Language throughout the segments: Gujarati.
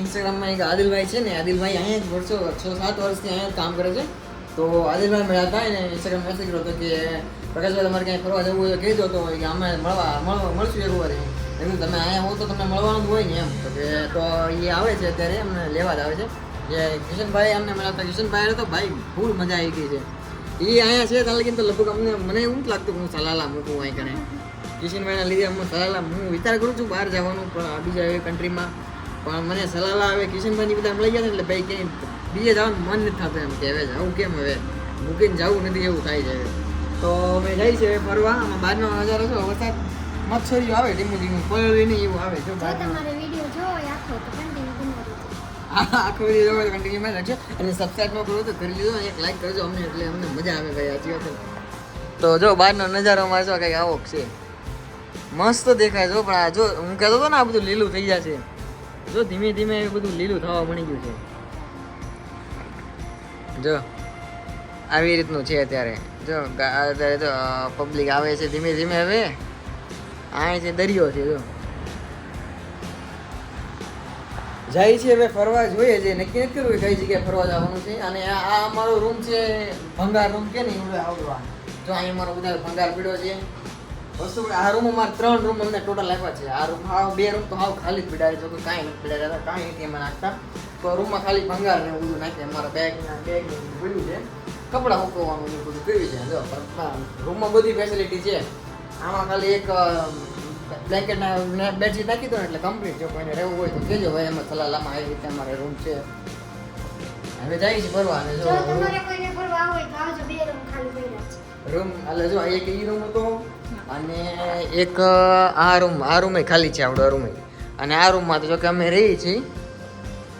ઇન્સ્ટાગ્રામમાં એક આદિલભાઈ છે ને, આદિલભાઈ અહીંયા જ વર્ષો, છ, સાત વર્ષથી અહીંયા કામ કરે છે. તો આદિલભાઈ મળ્યા હતા એને ઇન્સ્ટાગ્રામ મેસેજ કર્યો હતો કે, પ્રકાશભાઈ, તમારે ક્યાંય ફરવા જવું હોય કહી કહેજો તો કે અમે મળવા મળશું એક વાર એમ તમે અહીંયા હો તો તમને મળવાનું જ હોય ને એમ. તો કે, તો એ આવે છે અત્યારે, અમને લેવા જ આવે છે. જે કિશનભાઈ અમને મળ્યા હતા, કિશનભાઈ તો ભાઈ ફૂલ મજા આવી ગઈ છે. એ અહીંયા છે ત્યાં લગીને તો લગભગ અમને, મને એવું જ લાગતું હું સલાલા મૂકું અહીં કને કિશનભાઈના લીધે હું સલાલા, હું વિચાર કરું છું બહાર જવાનું પણ બીજા એવી કન્ટ્રીમાં પણ મને સલાલા આવે કિશનભાઈની બધા મળી ગયા ને એટલે ભાઈ ક્યાંય બીજે જવાનું મન નથી થતું એમ કે હવે જવું કેમ હવે? મૂકીને જવું નથી એવું થાય છે તો અમે જઈએ છીએ ફરવા આમાં બહારનો નજારો છે વરસાદ મચ્છરીઓ આવે ધીમું ધીમું પલળી નહીં એવું આવે જો તમારે વીડિયો જોવો આખો તો આખો વીડિયો જોવો કન્ટિન્યુમાં રાખજો અને સબસ્ક્રાઈબ ન કરો તો કરી લીધો અને એક લાઈક કરજો અમને એટલે અમને મજા આવે ભાઈ સાચી વાત તો જો બહારનો નજારો મારશો કંઈક આવો છે. મસ્ત દેખાય છે પણ આ જો હું કહેતો હતો ને આ બધું લીલું થઈ જશે. જો ધીમે ધીમે એ બધું લીલું થવા મળી ગયું છે. જો, આવી રીતનું છે અત્યારે. જો અત્યારે તો પબ્લિક આવે છે ધીમે ધીમે હવે. આ છે દરિયો છે, જો. જાય છે હવે ફરવા, જોઈએ છે. નક્કી નથી કરવું કઈ જગ્યાએ ફરવા જવાનું છે. અને આ અમારો રૂમ છે, ભંગાર રૂમ કે નહીં આવડવા આવડો જો અહીં અમારો બધા ભંગાર પીડ્યો છે. વસ્તુ આ રૂમ અમારે ત્રણ રૂમ અમને ટોટલ આપ્યા છે. આ રૂમ હાવ, બે રૂમ તો હાવ ખાલી પીડાય છે તો કાંઈ નથી હતા કાંઈ નથી એમાં નાખતા. તો રૂમમાં ખાલી ભંગાર ને બધું નાખ્યા અમારા બેગ બેગ પડ્યું છે. કપડાં મૂકવાનું ને બધું પીવી છે? જો રૂમમાં બધી ફેસિલિટી છે. આમાં ખાલી એક બ્લેન્કેટ ના બેડશીટ નાખી દો એટલે કમ્પ્લીટ જો કોઈને રહેવું હોય તો કહેજો, ભાઈ એમાં સલાલામાં આવી રીતે અમારે રૂમ છે. હવે જાય છે ફરવા અને જો તમારે કોઈને ફરવા હોય તો આવજો, બે રૂમ ખાલી પડ્યા છે. રૂમ એટલે જો એક ઈ રૂમ હતો અને એક આ રૂમ આ રૂમે ખાલી છે આપણો રૂમે અને આ રૂમમાં તો જો કે અમે રહીએ છીએ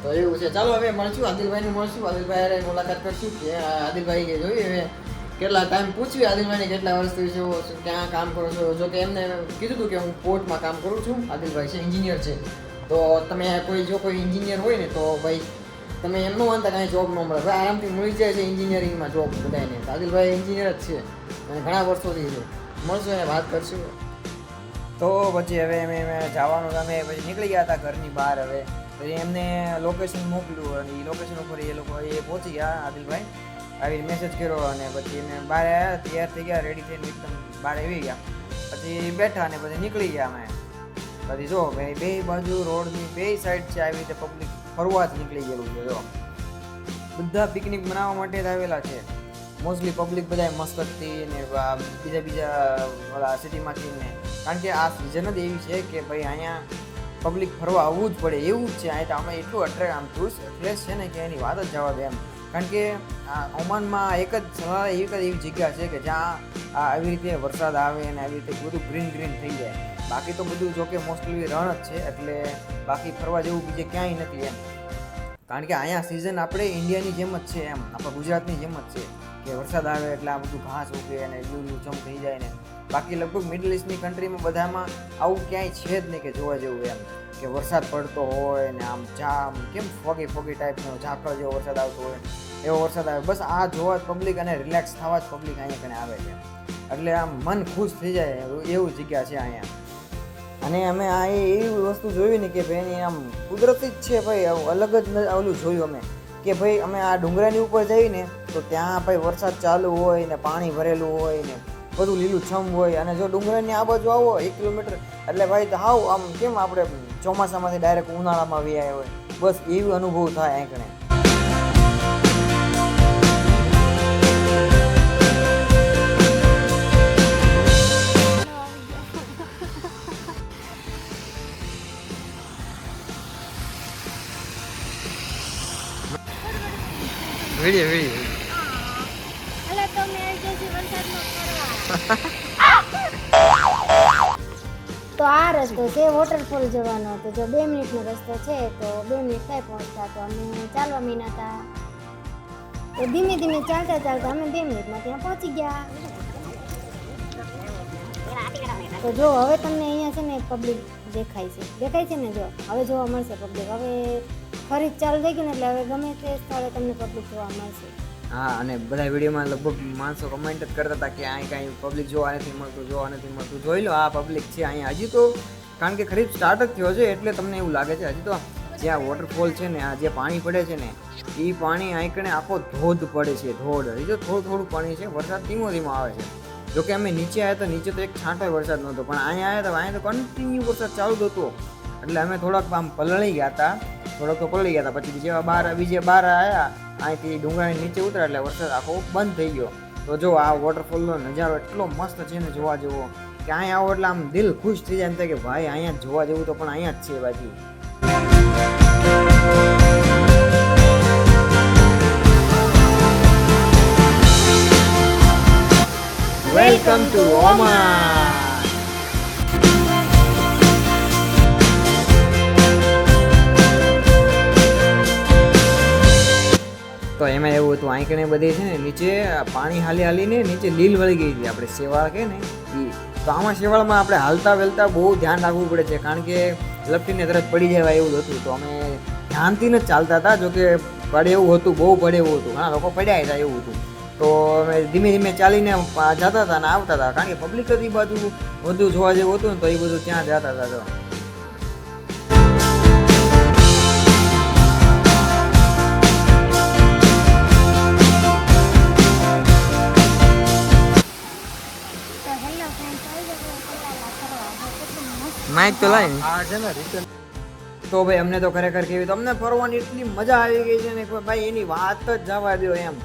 તો એવું છે. ચાલો હવે મળશું આદિલભાઈને મળશું. આદિલભાઈ મુલાકાત કરશું કે આદિલભાઈ કે જોઈએ હવે કેટલા ટાઈમ પૂછ્યું આદિલભાઈને કેટલા વર્ષથી છો ક્યાં કામ કરો છો? જો કે એમને કીધું હતું કે હું પોર્ટમાં કામ કરું છું. આદિલભાઈ છે એન્જિનિયર છે. તો તમે કોઈ જો કોઈ એન્જિનિયર હોય ને તો ભાઈ તમે એમ ન કાંઈ જોબ ન મળે. આરામથી મળી જાય છે એન્જિનિયરિંગમાં જોબ બધાને કાજલભાઈ એન્જિનિયર જ છે. અને ઘણા વર્ષોથી છે. મળશું એને વાત કરશું. તો પછી હવે અમે અમે જવાનું અમે પછી નીકળી ગયા હતા ઘરની બહાર હવે. પછી એમને લોકેશન મોકલ્યું અને એ લોકેશન ઉપર એ લોકો એ પહોંચી ગયા, આદિલભાઈ. આવી મેસેજ કર્યો અને પછી એને બહાર આવ્યા તૈયાર થઈ ગયા રેડી થઈને એકદમ બહાર આવી ગયા. પછી બેઠા અને પછી નીકળી ગયા અમે. પછી જો ભાઈ, બે બાજુ રોડની, બે સાઈડ છે આવી રીતે પબ્લિક ફરવા જ નીકળી ગયેલું છે, જો. બધા પિકનિક મનાવવા માટે જ આવેલા છે. મોસ્ટલી પબ્લિક બધા મસ્કતથી ને બીજા બીજા, ઓલા સિટીમાંથી ને. કારણ કે આ સિઝન જ એવી છે કે ભાઈ અહીંયા પબ્લિક ફરવા આવવું જ પડે. એવું જ છે અહીં તો અમે એટલું અટ્રેક્ટ આમ ટુરિસ્ટ પ્લેસ છે ને કે એની વાત જ જવા દે એમ. કારણ કે ઓમાનમાં એક જ એક જ એવી જગ્યા છે કે જ્યાં આવી રીતે વરસાદ આવે અને આવી રીતે બધું ગ્રીન ગ્રીન થઈ જાય. બાકી તો બધું જોકે મોસ્ટલી રણ જ છે, એટલે બાકી ફરવા જેવું બીજે ક્યાંય નથી એમ. કારણ કે અહીંયા સિઝન આપણે ઇન્ડિયાની જેમ જ છે એમ, આપણા ગુજરાતની જેમ જ છે. કે વરસાદ આવે એટલે આ બધું ઘાસ ઉગે અને લીલું ચમ થઈ જાય ને. બાકી લગભગ મિડલ ઇસ્ટની કન્ટ્રીમાં બધામાં આવું ક્યાંય છે જ નહીં કે જોવા જેવું એમ. કે વરસાદ પડતો હોય ને આમ જામ, કેમ ફોગી ફોગી ટાઈપનો ઝાકળ જેવો વરસાદ આવતો હોય, એવો વરસાદ આવે. બસ આ જોવા જ પબ્લિક અને રિલેક્સ થવા જ પબ્લિક અહીંયા કને આવે છે. એટલે આમ મન ખુશ થઈ જાય એવું જગ્યા છે અહીંયા. અને અમે આ એવી વસ્તુ જોયું ને કે ભાઈ આમ કુદરતી જ છે ભાઈ અલગ જ ઓલું જોયું અમે. કે ભાઈ, અમે આ ડુંગરાની ઉપર જઈને તો ત્યાં ભાઈ વરસાદ ચાલુ હોય ને પાણી ભરેલું હોય ને બધું લીલું છમ હોય અને જો ડુંગરની આ બાજુ આવો એક કિલોમીટર, એટલે ભાઈ તો હાવ આમ કેમ આપણે ચોમાસામાંથી ડાયરેક્ટ ઉનાળામાં આવ્યા હોય? બસ એવું અનુભવ થાય આંકણે તો આ રસ્તો છે વોટરફોલ જવાનો. તો જો બે મિનિટનો રસ્તો છે, તો બે મિનિટ થાય પહોંચતા. તો અમે ચાલવા મીના હતા. તો ધીમે ધીમે ચાલતા ચાલતા અમે બે મિનિટમાં ત્યાં પહોંચી ગયા. તો જો હવે તમને અહીંયા છે ને પબ્લિક દેખાય છે. દેખાય છે ને જો? હવે જોવા મળશે પબ્લિક હવે ફરી ચાલુ થઈ ગયું ને એટલે હવે ગમે તે સ્થળે તમને પબ્લિક જોવા મળશે. હા, અને બધા વિડીયોમાં લગભગ માણસો કમેન્ટ જ કરતા હતા કે અહીં કાંઈ પબ્લિક જોવા નથી મળતું, જોવા નથી મળતું. જોઈ લો, આ પબ્લિક છે અહીંયા. હજી તો કારણ કે ખરીદ સ્ટાર્ટ જ થયો છે, એટલે તમને એવું લાગે છે, હજી તો જ્યાં વોટરફોલ છે ને, આ જે પાણી પડે છે ને એ પાણી આંકણે આખો ધોધ પડે છે, ધોધ. હજી તો થોડું થોડું પાણી છે, વરસાદ ધીમો ધીમો આવે છે. જો કે અમે નીચે આવ્યા તો નીચે તો એક છાંટો વરસાદ નહોતો, પણ અહીંયા આવ્યા તો, અહીંયા તો કન્ટિન્યુ વરસાદ ચાલુ જ હતો. એટલે અમે થોડાક આમ પલળી ગયા હતા. થોડોક તો પલળી ગયા હતા. પછી જેવા બહાર બીજે બહાર આવ્યા અહીંથી ડુંગરાની નીચે ઉતર્યા એટલે વરસાદ આખો બંધ થઈ ગયો. તો જો આ વોટરફોલનો નજારો એટલો મસ્ત છે ને જોવા જેવો કે અહીંયા આવો એટલે આમ દિલ ખુશ થઈ જાય એમ કે ભાઈ, અહીંયા જોવા જેવું તો પણ અહીંયા જ છે બાકી વેલકમ ટુ ઓમા તો એમાં એવું હતું આંકણે બધી છે ને નીચે પાણી હાલી હાલીને નીચે લીલ વળી ગઈ હતી આપણે શેવાળ કે ને એ તો આમાં શેવાળમાં આપણે હાલતા વેલતા બહુ ધ્યાન રાખવું પડે છે, કારણ કે લપટીને તરત પડી જવાય એવું હતું. તો અમે ધ્યાનથી જ ચાલતા હતા, જોકે પડે એવું હતું, બહુ પડે એવું હતું. ઘણા લોકો પડ્યા હતા એવું હતું. તો અમે ધીમે ધીમે ચાલીને જતા હતા ને આવતા હતા. કારણ કે પબ્લિક જ એ બાજુ બધું જોવા જેવું હતું ને તો એ બધું ત્યાં જતા હતા માઇક તો લાઈ આ છે ને રિટર્ન તો ભાઈ, અમને તો ખરેખર કેવી તો અમને ફરવાની એટલી મજા આવી ગઈ છે ને ભાઈ, એની વાત જ જવા દો એમ.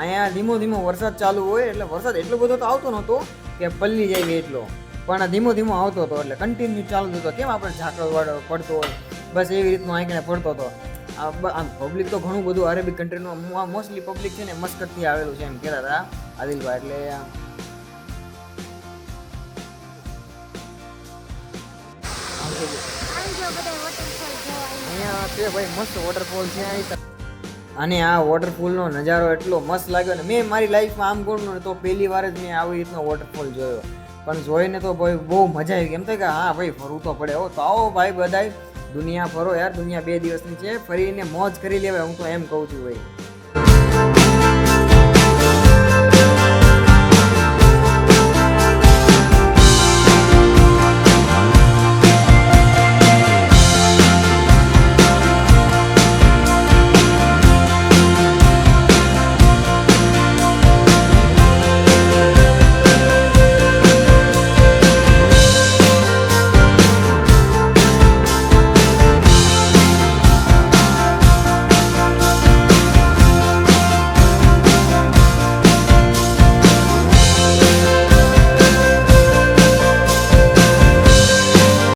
અહીંયા ધીમો ધીમો વરસાદ ચાલુ હોય, એટલે વરસાદ એટલો બધો તો આવતો નહોતો કે પલ્લી જાય એટલો. પણ ધીમો ધીમો આવતો હતો, એટલે કન્ટિન્યુ ચાલુ હતો કેમ આપણે ઝાકળ પડતો હોય? બસ એવી રીતનો આંકડે પડતો હતો. આમ પબ્લિક તો ઘણું બધું અરેબિક કન્ટ્રીનું મોસ્ટલી પબ્લિક છે ને, મસ્કતથી આવેલું છે એમ કહેતા હતા, આદિલભાઈ. એટલે અહીંયા છે ભાઈ મસ્ત વોટરફોલ છે અહીં અને આ વોટરફોલનો નજારો એટલો મસ્ત લાગ્યો ને મેં મારી લાઈફમાં આમ ગોળનો તો પહેલી વાર જ મેં આવી રીતનો વોટરફોલ જોયો. પણ જોઈને તો ભાઈ બહુ મજા આવી કેમ થાય કે હા ભાઈ ફરવું તો પડે. હો, તો આવો ભાઈ બધાય. દુનિયા ફરો યાર. દુનિયા બે દિવસની છે. ફરીને મોજ કરી લેવાય. હું તો એમ કહું છું ભાઈ.